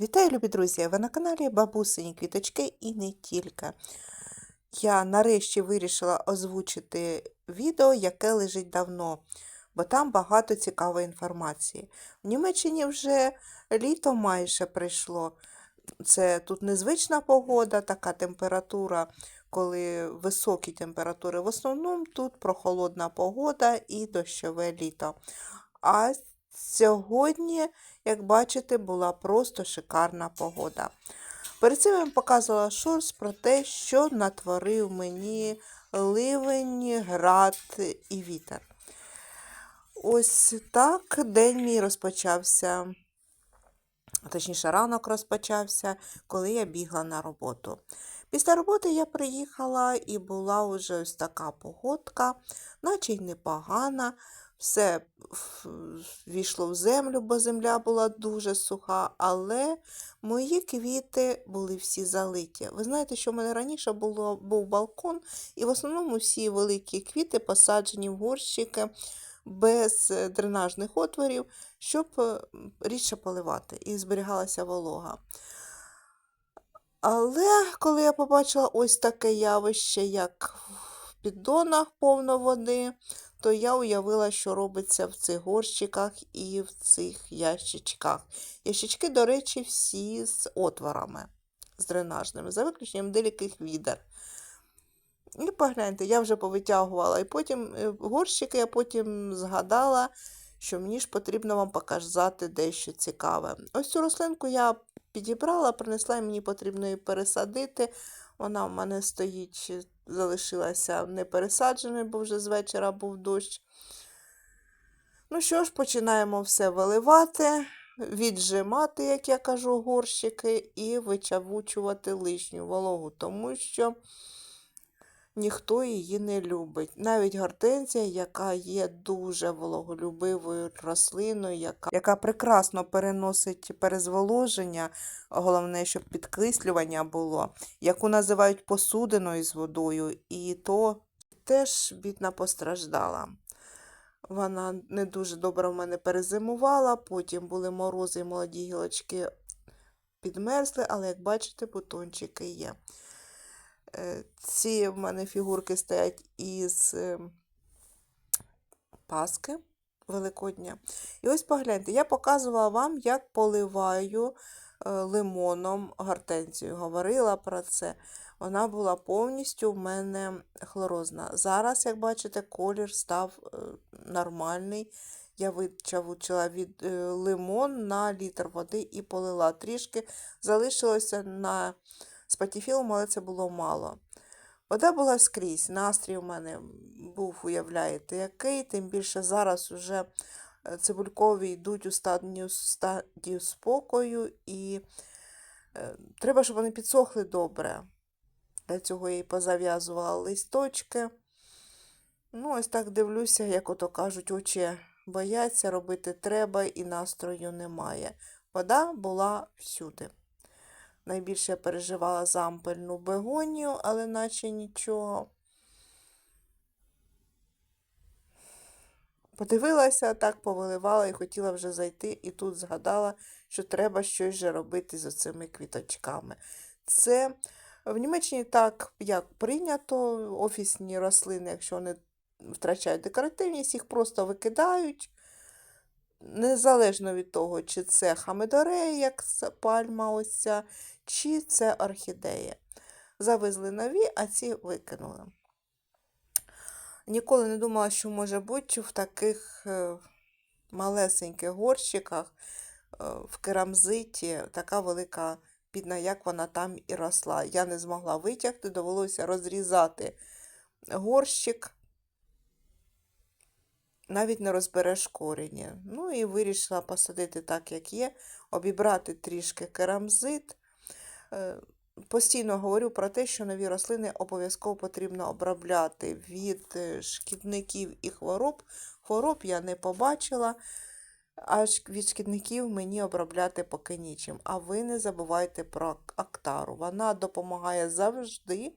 Вітаю, любі друзі! Ви на каналі Бабусині Квіточки і не тільки. Я нарешті вирішила озвучити відео, яке лежить давно, бо там багато цікавої інформації. В Німеччині вже літо майже прийшло. Це тут незвична погода, така температура, коли високі температури. В основному тут прохолодна погода і дощове літо. А сьогодні, як бачите, була просто шикарна погода. Перед цим я вам показувала шорс про те, що натворив мені ливень, град і вітер. Ось так день мій розпочався, точніше, ранок розпочався, коли я бігла на роботу. Після роботи я приїхала і була вже ось така погодка, наче й непогана. Все війшло в землю, бо земля була дуже суха, але мої квіти були всі залиті. Ви знаєте, що в мене раніше було, був балкон, і в основному всі великі квіти посаджені в горщики без дренажних отворів, щоб рідше поливати і зберігалася волога. Але коли я побачила ось таке явище, як в піддонах повно води, то я уявила, що робиться в цих горщиках і в цих ящичках. Ящички, до речі, всі з отворами, з дренажними, за виключенням деяких відер. І погляньте, я вже повитягувала. І потім горщики я потім згадала, що мені ж потрібно вам показати дещо цікаве. Ось цю рослинку я підібрала, принесла і мені потрібно її пересадити. Вона в мене стоїть, залишилася непересадженою, бо вже з вечора був дощ. Ну що ж, починаємо все виливати, віджимати, як я кажу, горщики, і вичавучувати лишню вологу, тому що ніхто її не любить. Навіть гортензія, яка є дуже вологолюбивою рослиною, яка яка прекрасно переносить перезволоження, головне, щоб підкислювання було, яку називають посудиною з водою, і то теж бідна постраждала. Вона не дуже добре в мене перезимувала, потім були морози і молоді гілочки підмерзли, але, як бачите, бутончики є. Ці в мене фігурки стоять із Паски Великодня. І ось погляньте, я показувала вам, як поливаю лимоном гортензію. Говорила про це. Вона була повністю в мене хлорозна. Зараз, як бачите, колір став нормальний. Я вичавучила від лимон на літр води і полила трішки. Залишилося на спатіфілом, але це було мало. Вода була скрізь, настрій у мене був, уявляєте, який, тим більше зараз вже цибулькові йдуть у стадію, стадію спокою, і е, треба, щоб вони підсохли добре. Для цього я і позав'язувала листочки. Ну, ось так дивлюся, як ото кажуть, очі бояться, робити треба і настрою немає. Вода була всюди. Найбільше переживала за ампельну бегонію, але наче нічого. Подивилася, так повиливала і хотіла вже зайти, і тут згадала, що треба щось же робити з цими квіточками. Це в Німеччині так, як прийнято, офісні рослини, якщо вони втрачають декоративність, їх просто викидають. Незалежно від того, чи це хамедорея, як пальма, ось ця, чи це орхідея. Завезли нові, а ці викинули. Ніколи не думала, що може бути в таких е, малесеньких горщиках е, в керамзиті така велика підна, як вона там і росла. Я не змогла витягти, довелося розрізати горщик. Навіть не розбереш корені. Ну і вирішила посадити так, як є, обібрати трішки керамзит. Е, постійно говорю про те, що нові рослини обов'язково потрібно обробляти від е, шкідників і хвороб. Хвороб я не побачила, а від шкідників мені обробляти поки нічим. А ви не забувайте про актару. Вона допомагає завжди.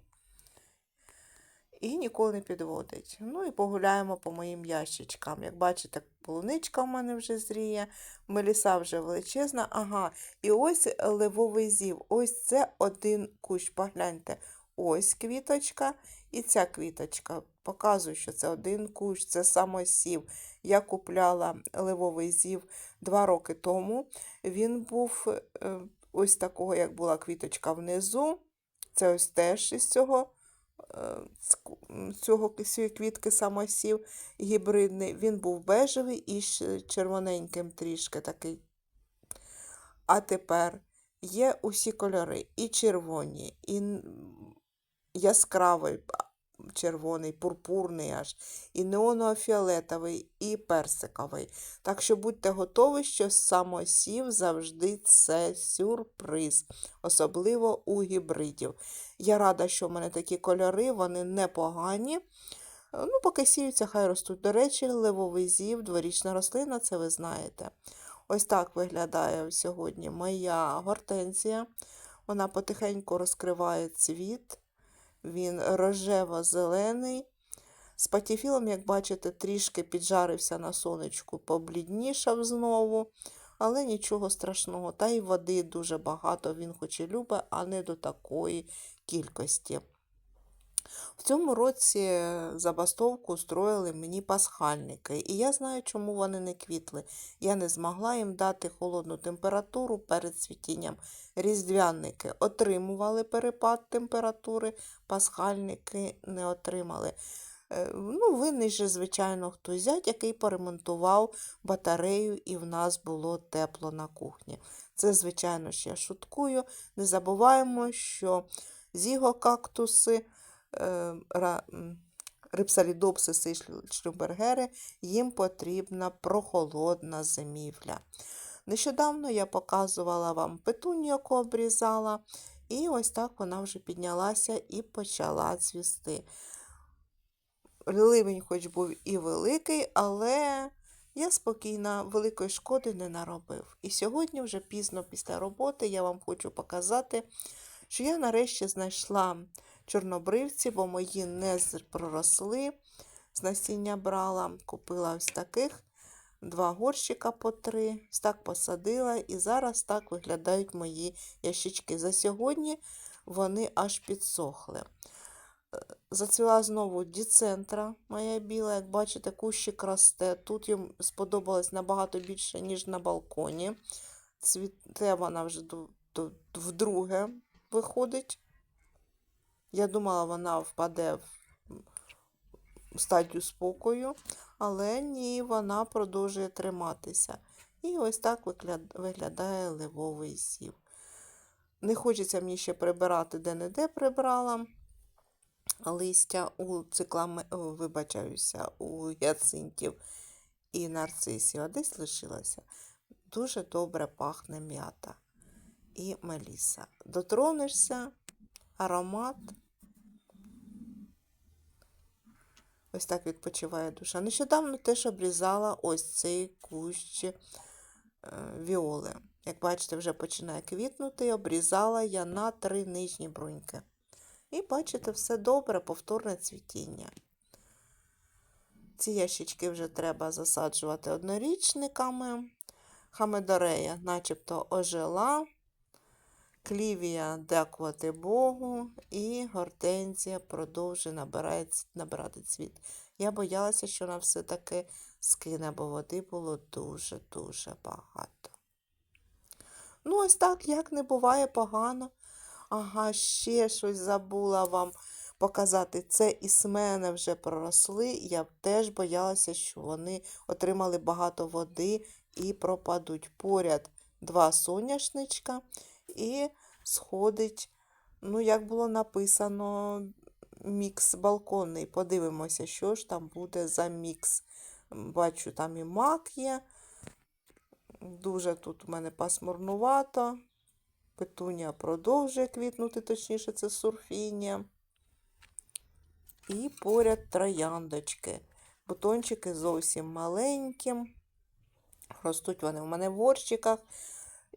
І ніколи не підводить. Ну і погуляємо по моїм ящичкам. Як бачите, полуничка в мене вже зріє, меліса вже величезна. Ага, і ось левовий зів. Ось це один кущ. Погляньте. Ось квіточка і ця квіточка. Показую, що це один кущ, це самосів. Я купляла левовий зів два роки тому. Він був е, ось такого, як була квіточка внизу. Це ось теж із цього, цього з цієї квітки самосів гібридний. Він був бежевий і червоненьким трішки такий. А тепер є усі кольори: і червоні, і яскравий червоний, пурпурний аж, і неонофіолетовий, і персиковий. Так що будьте готові, що самосів завжди це сюрприз, особливо у гібридів. Я рада, що в мене такі кольори, вони непогані. Ну, поки сіються, хай ростуть. До речі, левовий зів, дворічна рослина, це ви знаєте. Ось так виглядає сьогодні моя гортензія. Вона потихеньку розкриває цвіт. Він рожево-зелений. З патіфілом, як бачите, трішки піджарився на сонечку, побліднішав знову, але нічого страшного. Та й води дуже багато, він хоч і любить, а не до такої кількості. В цьому році забастовку устроїли мені пасхальники, і я знаю, чому вони не квітли. Я не змогла їм дати холодну температуру перед цвітінням. Різдвяники отримували перепад температури, пасхальники не отримали. Е, Ну, винний же, звичайно, хтось зять, який поремонтував батарею, і в нас було тепло на кухні. Це, звичайно ж, я шуткую. Не забуваємо, що зігокактуси, рипсалідопсиси і шлюбергери, їм потрібна прохолодна зимівля. Нещодавно я показувала вам петуню, яку обрізала, і ось так вона вже піднялася і почала цвісти. Ливень хоч був і великий, але я спокійна, великої шкоди не наробив. І сьогодні, вже пізно після роботи, я вам хочу показати, що я нарешті знайшла чорнобривці, бо мої не проросли. З насіння брала, купила ось таких два горщика по три, ось так посадила, і зараз так виглядають мої ящички. За сьогодні вони аж підсохли. Зацвіла знову діцентра моя біла. Як бачите, кущик росте. Тут їм сподобалось набагато більше, ніж на балконі. Цвіте вона вже вдруге виходить. Я думала, вона впаде в стадію спокою, але ні, вона продовжує триматися. І ось так виглядає ливовий сів. Не хочеться мені ще прибирати де-не-де прибрала листя у циклами, вибачаюся, у гіацинтів і нарцисів, а десь лишилося. Дуже добре пахне м'ята і меліса. Дотронешся, аромат. Ось так відпочиває душа. Нещодавно теж обрізала ось цей кущ е, віоли. Як бачите, вже починає квітнути. Обрізала я на три нижні бруньки. І бачите, все добре, повторне цвітіння. Ці ящички вже треба засаджувати однорічниками. Хамедорея начебто ожила. Клівія, дякувати Богу, і гортензія продовжує набирає набирати цвіт. Я боялася, що вона все-таки скине, бо води було дуже-дуже багато. Ну, ось так, як не буває погано. Ага, ще щось забула вам показати. Це із мене вже проросли. Я теж боялася, що вони отримали багато води і пропадуть. Поряд два соняшничка і сходить, ну, як було написано, мікс балконний. Подивимося, що ж там буде за мікс. Бачу, там і мак є. Дуже тут у мене пасмурнувато. Петунія продовжує квітнути, точніше, це сурфіння. І поряд трояндочки. Бутончики зовсім маленькі. Ростуть вони в мене в горщиках.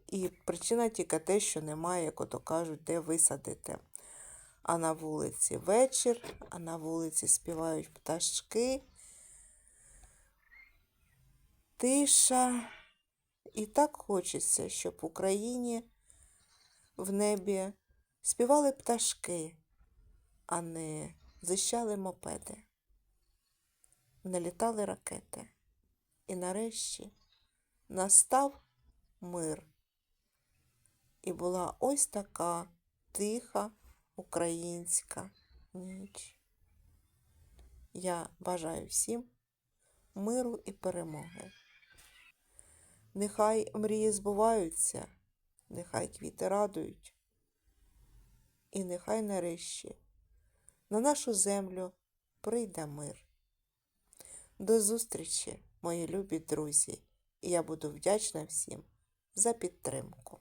І причина тільки те, що немає, як ото кажуть, де висадити. а на вулиці вечір, а на вулиці співають пташки. Тиша. І так хочеться, щоб в Україні в небі співали пташки, а не зищали мопеди, не літали ракети. І нарешті настав мир. І була ось така тиха українська ніч. Я бажаю всім миру і перемоги. Нехай мрії збуваються, нехай квіти радують, і нехай нарешті на нашу землю прийде мир. До зустрічі, мої любі друзі, і я буду вдячна всім за підтримку.